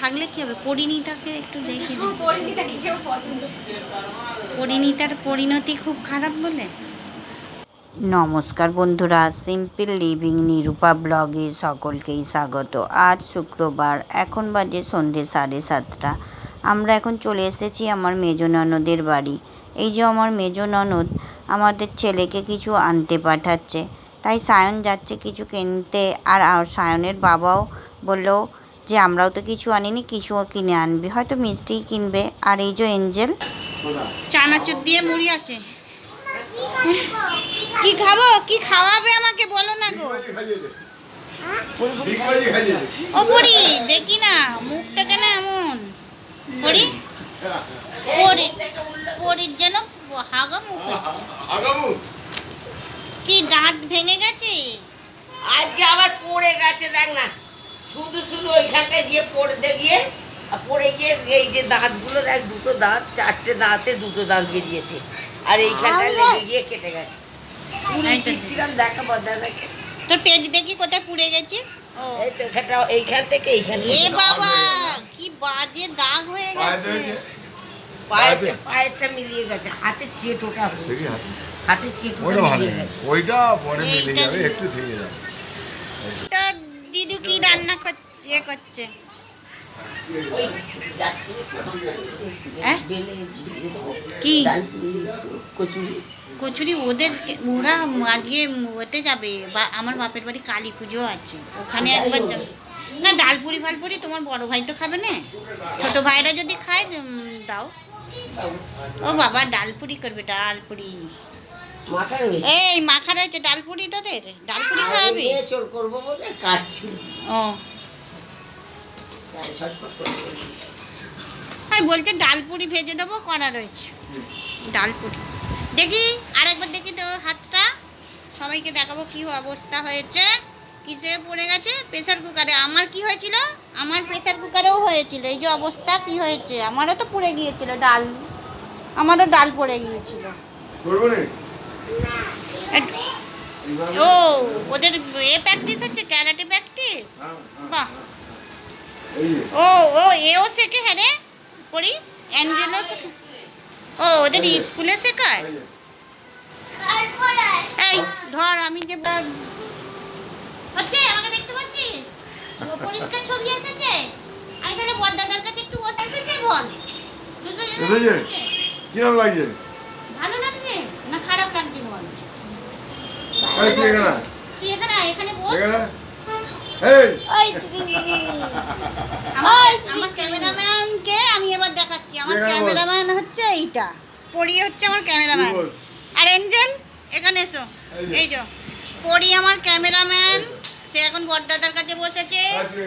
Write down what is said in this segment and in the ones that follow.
থাকলে কি হবে? পরিণীটাকে একটু দেখি না। পরিণীতাকে কেউ পছন্দ পরিণীতার পরিণতি খুব খারাপ বলে। নমস্কার বন্ধুরা সিম্পল লিভিং নিরূপা ব্লগে সকলকেই স্বাগত। আজ শুক্রবার এখন বাজে সন্ধে সাড়ে সাতটা। আমরা এখন চলে এসেছি আমার মেজ ননদের বাড়ি। এই যে আমার মেজ ননদ আমাদের ছেলেকে কিছু আনতে পাঠাচ্ছে। তাই সায়ন যাচ্ছে কিছু কিনতে। আর আর সায়নের বাবাও বলল যে আমরাও তো কিছু আনিনি কিছুও কিনে আনবি। হয়তো মিষ্টিই কিনবে। আর এই যে এঞ্জেল। চানাচুর দিয়ে মুড়ি আছে। কি খাব? কি খাওয়াবে আমাকে? বলো না গো। ও পরি দেখি না। মুখটা কেন এমন? পরি পরির যেন হাগা মুখ? কি দাঁত ভেঙে গেছে? আজকে আবার পড়ে গেছে দেখ না। শুধু শুধু ওইখানটায় গিয়ে পড়তে গিয়ে পড়ে গিয়ে এই যে দাঁতগুলো দেখ দুটো দাঁত চারটে দাঁতে দুটো দাঁত বেরিয়েছে। আর এইখানটায় লেগে গিয়ে কেটে গেছে। দেখা বদাদাকে পেট দেখি কোথায় পুড়ে গেছিস ও। এই তো এখানটা এইখান থেকে এইখান এ বাবা কি বাজে দাগ হয়ে গেছে। পায়েরটা পায়েরটা মিলিয়ে গেছে। হাতের চেটোটা হয়েছে। হাতের চেটোটা মিলিয়ে গেছে। ওইটা পরে মিলে যাবে একটু থেকে যাবে। দিদু কি রান্না করছে এ করছে? হ্যাঁ? কি? কচুরি। ওদের ওরা আজকে ওতে যাবে বা আমার বাপের বাড়ি কালী পুজো আছে ওখানে একবার যাবে। না ডালপুরি ফালপুরি তোমার বড় ভাই তো খাবে না? ছোট ভাইরা যদি খায় দাও। ও বাবা ডালপুরি করবে ডালপুরি এই মাখা রয়েছে ডালপুরি তোদের? ডালপুরি খাওয়াবি? চোর করব বলে কাটছিল ও। বলছি। হ্যাঁ বলছে ডালপুরি ভেজে দেবো করা রয়েছে। ডালপুরি। দেখি আরেকবার দেখি তো হাতটা। সবাইকে দেখাবো কি অবস্থা হয়েছে। কিসে পড়ে গেছে? প্রেসার কুকারে। আমার কি হয়েছিল? আমার প্রেসার কুকারেও হয়েছিল। এই যে অবস্থা কি হয়েছে? আমারও তো পুড়ে গিয়েছিল ডাল। আমারও ডাল পড়ে গিয়েছিল। করব নি? এট- ও ওদের এ প্র্যাকটিস হচ্ছে? ক্যারাটে প্র্যাকটিস বাহ। ও ও এও শেখে হ্যাঁ রে? পড়ি অ্যাঞ্জেলও শেখে? ও ওদের স্কুলে শেখায়? এই ধর আমি যে হচ্ছে আমাকে দেখতে পাচ্ছিস? পরিষ্কার ছবি এসেছে? আমি তাহলে বড়দাদার কাছে একটু বসে এসেছে বল। দুজনে। কিরম লাগছে ভালো লাগছে না খারাপ লাগছে বল এই তুই এখানে আয়, তুই এখানে আয়, এখানে বল এখানে। এই। আমার আমার ক্যামেরাম্যানকে আমি এবার দেখাচ্ছি। আমার ক্যামেরাম্যান হচ্ছে এইটা। পরি হচ্ছে আমার ক্যামেরাম্যান। আর এঞ্জেল এখানে এসো। এই যে। পরি আমার ক্যামেরাম্যান। সে এখন বড়দাদার কাছে বসেছে।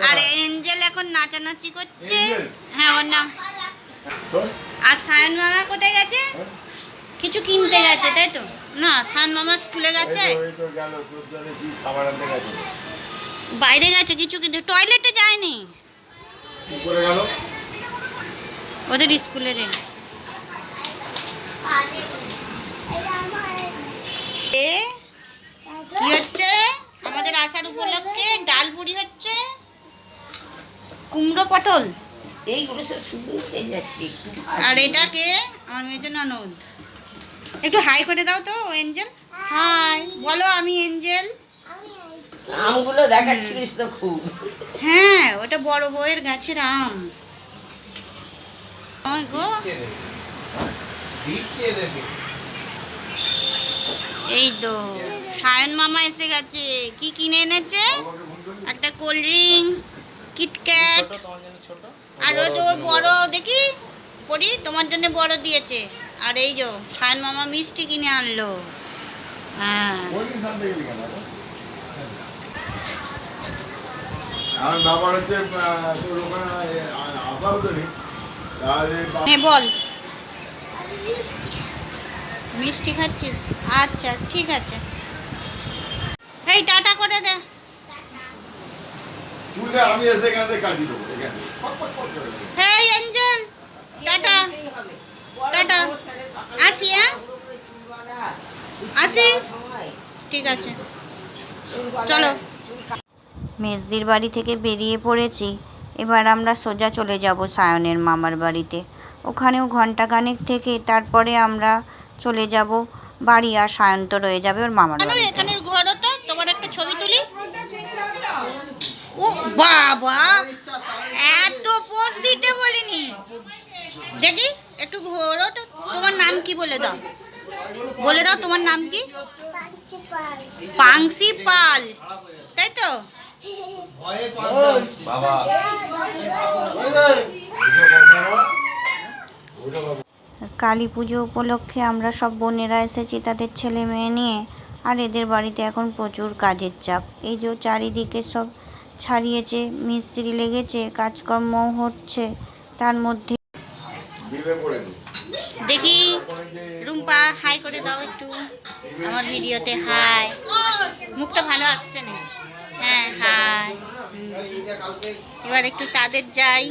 আর। এঞ্জেল এখন নাচানাচি করছে। হ্যাঁ ওর নাম। আর সায়ন মামা কোথায় গেছে? হ্যাঁ? কিছু কিনতে গেছে তাই তো? না সায়ন মামা স্কুলে গেছে? বাইরে গেছে কিছু কিন্তু টয়লেটে যায়নি? ওদের স্কুলের এ। এ কি হচ্ছে? আমাদের আসার উপলক্ষে ডাল পুরি হচ্ছে। কুমড়ো পটল। এইগুলো সব সুন্দর হয়ে যাচ্ছে একটু আর এটাকে আমার মেয়ের ননদ একটু হাই করে দাও তো এঞ্জেল। হাই বলো আমি এঞ্জেল। আমগুলো দেখাচ্ছিলিস তো খুব। হ্যাঁ ওটা বড় বউয়ের গাছের আম। ওই গো। এই তো সায়ন মামা এসে গেছে। কি কিনে এনেছে? একটা কোল্ড ড্রিঙ্কস কিটক্যাট। আর ও তোর বড় দেখি পড়ি তোমার জন্য বড় দিয়েছে আর এই যে সায়ন মামা মিষ্টি কিনে আনলো। হ্যাঁ। ব্যাপার হচ্ছে তোর ওখানে আসা হতো বল। মিষ্টি খাচ্ছিস? আচ্ছা ঠিক আছে। এই টাটা করে দে। চুলে আমি এসে এখান থেকে দেবো এখানে। হেই এঞ্জেল টাটা। টাটা। আসি, হ্যাঁ? আসি। ঠিক আছে। চলো। মেজদির বাড়ি থেকে বেরিয়ে পড়েছি। এবার আমরা সোজা চলে যাব সায়নের মামার বাড়িতে। ওখানেও ঘন্টাখানেক থেকে তারপরে আমরা চলে যাব বাড়ি আর সায়ন তো রয়ে যাবে ওর মামার এখানের ঘরও তো? তোমার একটা ছবি তুলি। ও বাবা! এত পোজ দিতে বলিনি। দেখি একটু ঘোরো তো তোমার নাম কি বলে দাও? বলে দাও তোমার নাম কি? পাংসি পাল। তাই তো? কালী পুজো উপলক্ষে আমরা সব বোনেরা এসেছি তাদের ছেলে মেয়ে নিয়ে আর এদের বাড়িতে এখন প্রচুর কাজের চাপ। এই যে চারিদিকে সব ছাড়িয়েছে মিস্ত্রি লেগেছে কাজকর্ম হচ্ছে তার মধ্যে বিলে করে দিই দেখি ওখানে যে রুম্পা হাই করে দাও একটু। আমার ভিডিওতে হাই মুখটা ভালো আসছে না? হ্যাঁ হাই এবার একটু তাদের যাই।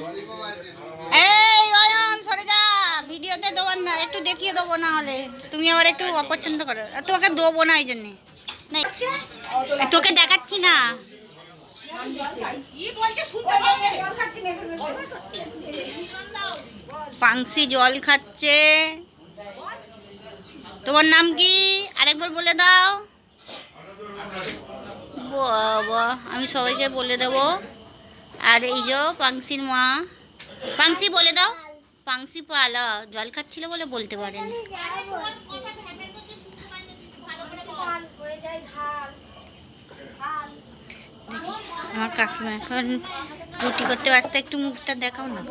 এই, অয়ন সরে যা ভিডিওতে দেবো না, একটু দেখিয়ে দেবো না হলে। তুমি আবার একটু অপছন্দ করো। তোমাকে দেবো না এই জন্যে। না তোকে দেখাচ্ছি না। পাংসি জল খাচ্ছে। তোমার নাম কি? আরেকবার বলে দাও। আমি সবাইকে বলে দেব। আর এই যে পাংসির মা। পাংসি বলে দাও। পাংসি পালা, জল খাচ্ছিল বলে বলতে পারেন। আমার কাকিমা এখন রুটি করতে ব্যস্ত একটু মুখটা দেখাও না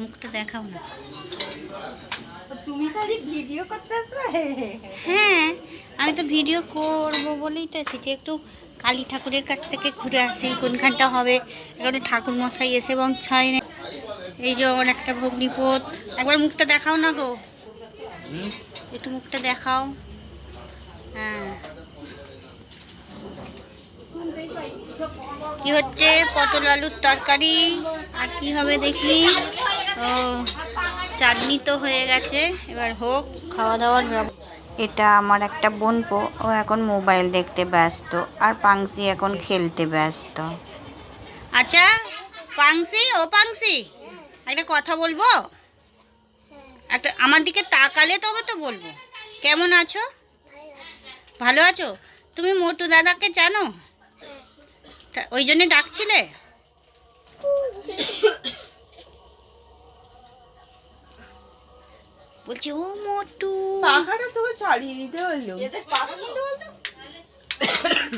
মুখটা দেখাও না। তুমি খালি ভিডিও করতে হ্যাঁ আমি তো ভিডিও করব বলেই তো এসেছি। একটু কালী ঠাকুরের কাছ থেকে ঘুরে আসি, কোনখানটা হবে? এখানে ঠাকুর মশাই এসে এবং ছাই। এই যে আমার একটা ভগ্নিপথ। একবার মুখটা দেখাও না গো। একটু মুখটা দেখাও। হ্যাঁ। কি হচ্ছে? পটল আলুর তরকারি। আর কি হবে দেখি? ও। চাটনি তো হয়ে গেছে এবার হোক খাওয়া দাওয়ার এটা আমার একটা বোনপো ও এখন মোবাইল দেখতে ব্যস্ত আর পাংসি এখন খেলতে ব্যস্ত। আচ্ছা পাংসি ও পাংসি একটা কথা বলব? একটা আমার দিকে তাকালে তবে তো বলব। কেমন আছো? ভালো আছো? তুমি মোটু দাদাকে জানো? ওই জন্য ডাকছিলে? বলছি ও মোটু। পাখাটা তোকে চালিয়ে দিতে হলো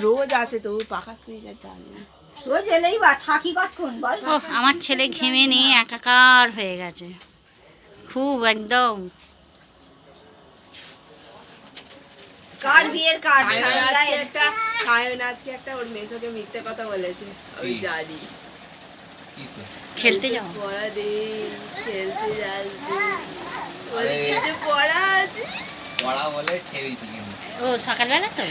রোজ আসে তবু পাখা সুইচটা চালিয়ে রোজ এলেই বা থাকি কতক্ষণ বল। আমার ছেলে ঘেমে নিয়ে একাকার হয়ে গেছে। খুব একদম। কার বিয়ের সায়ন একটা সায়ন আজকে একটা ওর মেসোকে মিথ্যে কথা বলেছে। ওই জানি। খেলতে যাও। পড়া নেই খেলতে যাচ্ছে বলে যে পড়া বলে ছেড়েছি কিন্তু। ও সকালবেলা তো?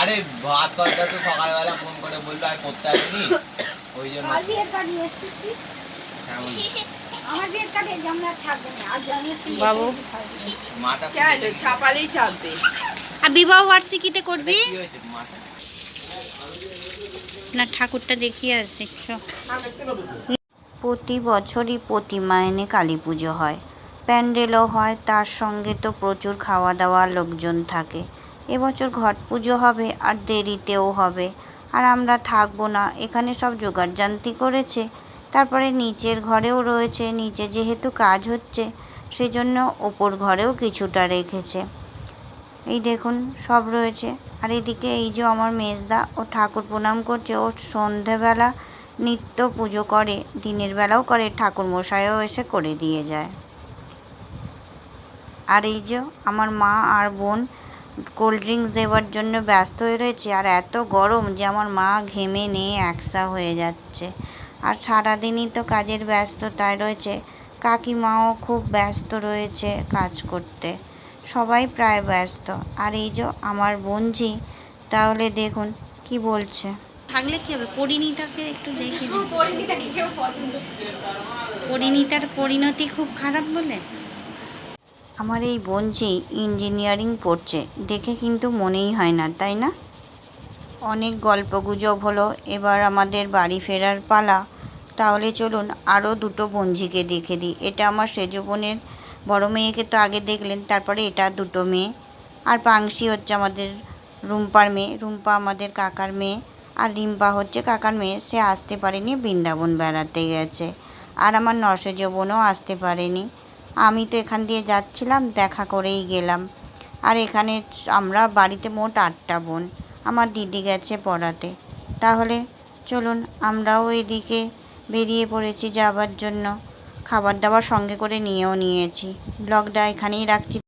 আরে ভাত কথা তো সকালবেলা ফোন করে বলল আর করতে আসবি ওই জন্য। বিয়ের কার্ড নিয়ে এসছিস তুই? আমার বিয়ের কার্ডে ছাড়বে না আর জানিয়েছি বাবু। মাথা কেন ছাপালেই ছাপবে। আর বিবাহ বার্ষিকীতে করবি? না ঠাকুরটা দেখিয়ে আস দেখছ প্রতি বছরই প্রতিমা এনে কালী পুজো হয়। প্যান্ডেলও হয়, তার সঙ্গে তো প্রচুর খাওয়া দাওয়া লোকজন থাকে। এবছর ঘট পুজো হবে আর দেরিতেও হবে। আর আমরা থাকব না, এখানে সব জোগাড় জোগাড়জান্তি করেছে। তারপরে নিচের ঘরেও রয়েছে, নিচে যেহেতু কাজ হচ্ছে, সেজন্য ওপর ঘরেও কিছুটা রেখেছে। এই দেখুন, সব রয়েছে। আর এদিকে এই যে আমার মেজদা, ও ঠাকুর প্রণাম করছে, ও সন্ধেবেলা নিত্য পুজো করে, দিনের বেলাও করে ঠাকুর মশাইও এসে করে দিয়ে যায়। আর এই যে আমার মা আর বোন কোল্ড ড্রিঙ্কস দেওয়ার জন্য ব্যস্ত হয়ে রয়েছে আর এত গরম যে আমার মা ঘেমে নিয়ে একসা হয়ে যাচ্ছে। আর সারাদিনই তো কাজের ব্যস্ততায় রয়েছে। কাকিমাও খুব ব্যস্ত রয়েছে কাজ করতে। সবাই প্রায় ব্যস্ত। আর এই যে আমার বোনজি তাহলে দেখুন কি বলছে। থাকলে কি হবে? পরিণীতাকে একটু দেখে পরিণীতার পরিণতি খুব খারাপ বলে? আমার এই বোনজি ইঞ্জিনিয়ারিং পড়ছে, দেখে কিন্তু মনেই হয় না, তাই না? অনেক গল্প গুজব হলো, এবার আমাদের বাড়ি ফেরার পালা। তাহলে চলুন আরও দুটো বঞ্জিকে দেখে দিই। এটা আমার সেজ বোনের, বড় মেয়েকে তো আগে দেখলেন, তারপরে এটা দুটো মেয়ে। আর পাংশি হচ্ছে আমাদের রুম্পার মেয়ে, রুম্পা আমাদের কাকার মেয়ে, আর রিম্পা হচ্ছে কাকার মেয়ে। সে আসতে পারেনি বৃন্দাবন বেড়াতে গেছে। আর আমার নরসেজ বোনও আসতে পারেনি। আমি তো এখান দিয়ে যাচ্ছিলাম, দেখা করেই গেলাম। আর এখানে আমরা বাড়িতে মোট আটটা বোন। আমার দিদি গেছে পড়াতে। তাহলে চলুন আমরাও এদিকে বেরিয়ে পড়েছি যাবার জন্য। খাবার দাবার সঙ্গে করে নিয়েও নিয়েছি। ব্লগটা এখানেই রাখছি।